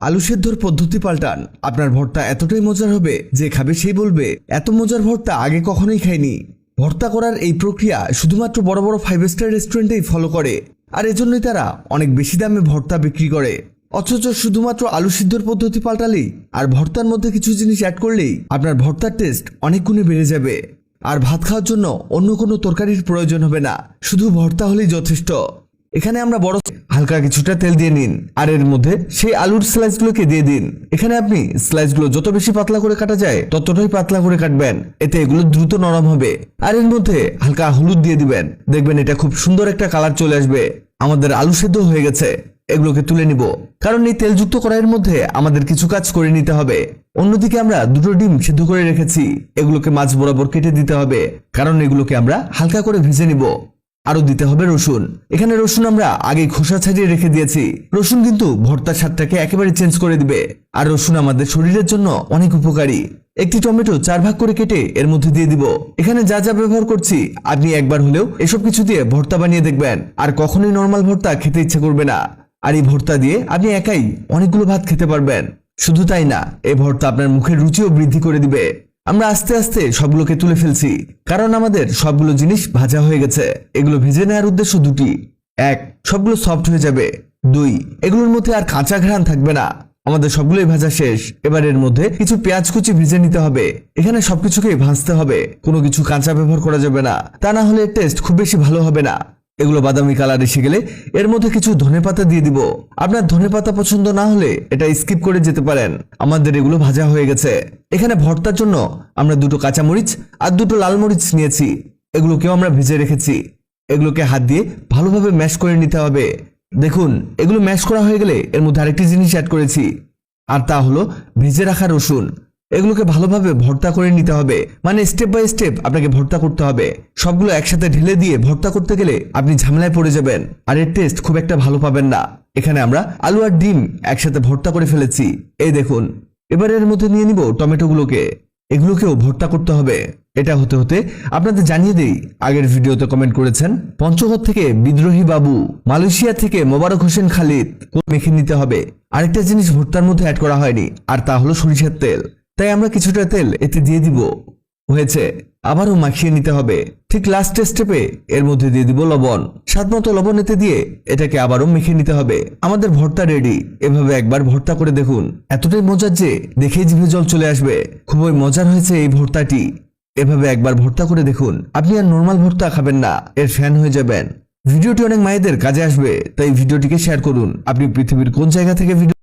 আলু সেদ্ধর পদ্ধতি পাল্টান। আপনার ভর্তা এতটাই মজার হবে যে খাবে সেই বলবে, এত মজার ভর্তা আগে কখনোই খাইনি। ভর্তা করার এই প্রক্রিয়া শুধুমাত্র বড় বড় ফাইভ স্টার রেস্টুরেন্টেই ফলো করে, আর এজন্যই তারা অনেক বেশি দামে ভর্তা বিক্রি করে। অথচ শুধুমাত্র আলু সিদ্ধর পদ্ধতি পাল্টালেই আর ভর্তার মধ্যে কিছু জিনিস অ্যাড করলেই আপনার ভর্তার টেস্ট অনেক গুণে বেড়ে যাবে। আর ভাত খাওয়ার জন্য অন্য কোনো তরকারির প্রয়োজন হবে না, শুধু ভর্তা হলেই যথেষ্ট। এখানে আমরা বড় হালকা কিছুটা তেল দিয়ে নিন। আর এর মধ্যে সেই আলুর স্লাইসগুলোকে দিয়ে দিন। এখানে আপনি স্লাইসগুলো যত বেশি পাতলা করে কাটা যায়, ততটাই পাতলা করে কাটবেন। এতে এগুলো দ্রুত নরম হবে। আর এর মধ্যে হালকা হলুদ দিয়ে দিবেন। দেখবেন এটা খুব সুন্দর একটা কালার চলে আসবে। আমাদের আলু সেদ্ধ হয়ে গেছে। এগুলোকে তুলে নিব। কারণ এই তেলযুক্ত কড়াইয়ের মধ্যে আমাদের কিছু কাজ করে নিতে হবে। অন্যদিকে আমরা দুটো ডিম সিদ্ধ করে রেখেছি। এগুলোকে মাছ বরাবর কেটে দিতে হবে। কারণ এগুলোকে আমরা হালকা করে ভেজে নিব। আরও দিতে হবে রসুন। এখানে রসুন আমরা আগে খোসা ছাড়িয়ে রেখে দিয়েছি। রসুন কিন্তু ভর্তার স্বাদটাকে একেবারে চেঞ্জ করে দিবে। আর রসুন আমাদের শরীরের জন্য অনেক উপকারী। একটি টমেটো চার ভাগ করে কেটে এর মধ্যে দিয়ে দিব। এখানে যা যা ব্যবহার করছি, আপনি একবার হলেও এসব কিছু দিয়ে ভর্তা বানিয়ে দেখবেন। আর কখনোই নর্মাল ভর্তা খেতে ইচ্ছে করবে না। আর এই ভর্তা দিয়ে আপনি একাই অনেকগুলো ভাত খেতে পারবেন। শুধু তাই না, এই ভর্তা আপনার মুখের রুচিও বৃদ্ধি করে দিবে। আমরা আস্তে আস্তে সবগুলোকে তুলে ফেলছি। কারণ আমাদের সবগুলো জিনিস ভাজা হয়ে গেছে। এগুলো ভেজে নেওয়ার উদ্দেশ্য দুটি। এক, সবগুলো সফট হয়ে যাবে। দুই, এগুলোর মধ্যে আর কাঁচা ঘ্রাণ থাকবে না। আমাদের সবগুলোই ভাজা শেষ। এবার এর মধ্যে কিছু পেঁয়াজ কুচি ভেজে নিতে হবে। এখানে সবকিছুকে ভাজতে হবে। কোনো কিছু কাঁচা ব্যবহার করা যাবে না। তা না হলে টেস্ট খুব বেশি ভালো হবে না। এগুলো বাদামি কালার এসে গেলে এর মধ্যে কিছু ধনেপাতা দিয়ে দিব। আপনার ধনেপাতা পছন্দ না হলে এটা স্কিপ করে যেতে পারেন। আমাদের এগুলো ভাজা হয়ে গেছে। এখানে ভর্তার জন্য আমরা দুটো কাঁচামরিচ আর দুটো লাল মরিচ নিয়েছি। এগুলোকেও আমরা ভেজে রেখেছি। এগুলোকে হাত দিয়ে ভালোভাবে ম্যাশ করে নিতে হবে। দেখুন, এগুলো ম্যাশ করা হয়ে গেলে এর মধ্যে আরেকটি জিনিস অ্যাড করেছি। আর তা হলো ভেজে রাখা রসুন। এগুলোকে ভালোভাবে ভর্তা করে নিতে হবে। মানে স্টেপ বাই স্টেপ আপনাকে ভর্তা করতে হবে। সবগুলো একসাথে ঢেলে দিয়ে ভর্তা করতে গেলে আপনি ঝামেলায় পড়ে যাবেন আর এর টেস্ট খুব একটা ভালো পাবেন না। এখানে আমরা আলু আর ডিম একসাথে ভর্তা করে ফেলেছি। এই দেখুন, এবার এর মধ্যে নিয়ে নিব টমেটোগুলোকে। এগুলোকেও ভর্তা করতে হবে। এটা হতে হতে আপনাদের জানিয়ে দেই, আগের ভিডিওতে কমেন্ট করেছেন, পঞ্চগড় থেকে বিদ্রোহী বাবু, মালয়েশিয়া থেকে মোবারক হোসেন খালিদ মেখে নিতে হবে? আরেকটা জিনিস ভর্তার মধ্যে অ্যাড করা হয়নি, আর তা হলো সরিষার তেল। তাই আমরা কিছুটা তেল এতে দিয়ে দিব। হয়েছে, আবারও মাখিয়ে নিতে হবে। ঠিক লাস্ট স্টেপে এর মধ্যে দিয়ে দিব লবণ। স্বাদ মতো লবণ এতে দিয়ে এটাকে আবারও মেখে নিতে হবে। আমাদের ভর্তা রেডি এভাবে একবার ভর্তা করে দেখুন। এতটাই মজার যে দেখেই জিভে জল চলে আসবে। খুবই মজার হয়েছে এই ভর্তাটি। এভাবে একবার ভর্তা করে দেখুন। আপনি আর নর্মাল ভর্তা খাবেন না। এর ফ্যান হয়ে যাবেন। ভিডিওটি অনেক মায়েদের কাজে আসবে। তাই ভিডিওটিকে শেয়ার করুন। আপনি পৃথিবীর কোন জায়গা থেকে ভিডিও